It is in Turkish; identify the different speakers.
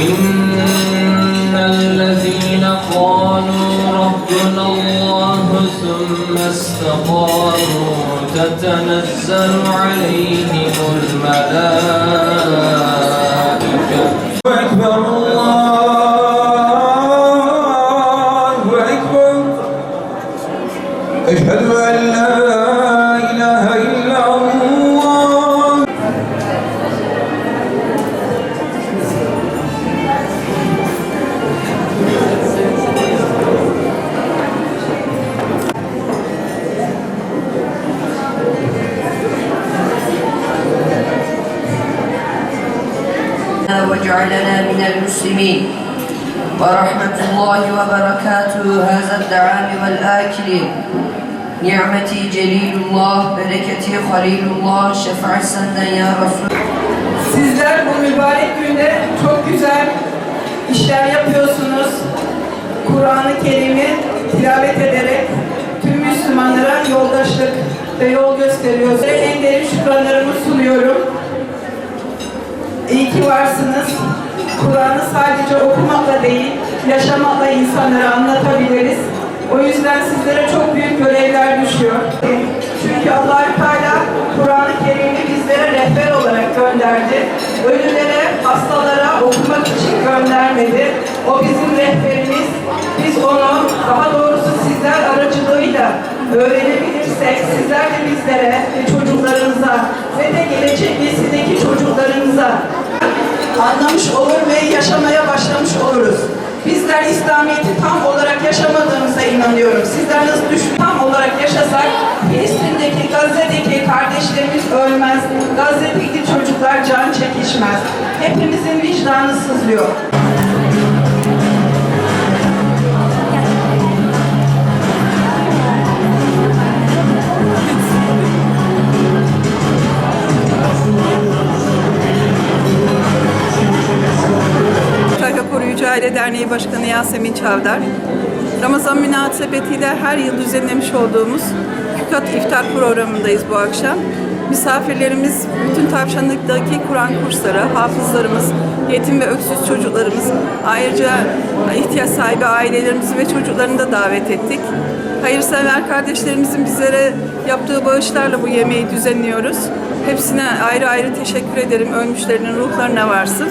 Speaker 1: إن الذين قالوا ربنا الله ثم استقاموا تتنزل عليهم الملائكة
Speaker 2: واجعلنا من المسلمين ورحمة الله وبركاته هذا الدعام والآكلين نعمتي جليل الله bereketi halilullah şefaat senden ya Resul
Speaker 3: Sizler bu mübarek günde çok güzel işler yapıyorsunuz. Kur'an-ı Kerim'i tilavet ederek tüm Müslümanlara yoldaşlık ve yol gösteriyorsunuz. Size En derin şükranlarımı sunuyorum. İyi varsınız. Kur'an'ı sadece okumakla değil, yaşamakla insanlara anlatabiliriz. O yüzden sizlere çok büyük görevler düşüyor. Çünkü allah Teala Kur'an-ı Kerim'i bizlere rehber olarak gönderdi. Ölülere, hastalara okumak için göndermedi. O bizim rehberimiz. Biz onu daha doğrusu sizler aracılığıyla öğrenebilirsek sizler de bizlere ve çocuklarınıza ve de gelecek nesildeki çocuklarınıza anlamış olur ve yaşamaya başlamış oluruz. Bizler İslamiyet'i tam olarak yaşamadığımıza inanıyorum. Sizler nasıl düşün tam olarak yaşasak Filistin'deki, Gazze'deki kardeşlerimiz ölmez. Gazze'deki çocuklar can çekişmez. Hepimizin vicdanı sızlıyor.
Speaker 4: Aile Derneği Başkanı Yasemin Çavdar. Ramazan münasebetiyle her yıl düzenlemiş olduğumuz Kükat İftar programındayız bu akşam. Misafirlerimiz bütün tavşanlıktaki Kur'an kursları, hafızlarımız, yetim ve öksüz çocuklarımız, ayrıca ihtiyaç sahibi ailelerimizi ve çocuklarını da davet ettik. Hayırsever kardeşlerimizin bizlere yaptığı bağışlarla bu yemeği düzenliyoruz. Hepsine ayrı ayrı teşekkür ederim. Ölmüşlerinin ruhlarına varsın.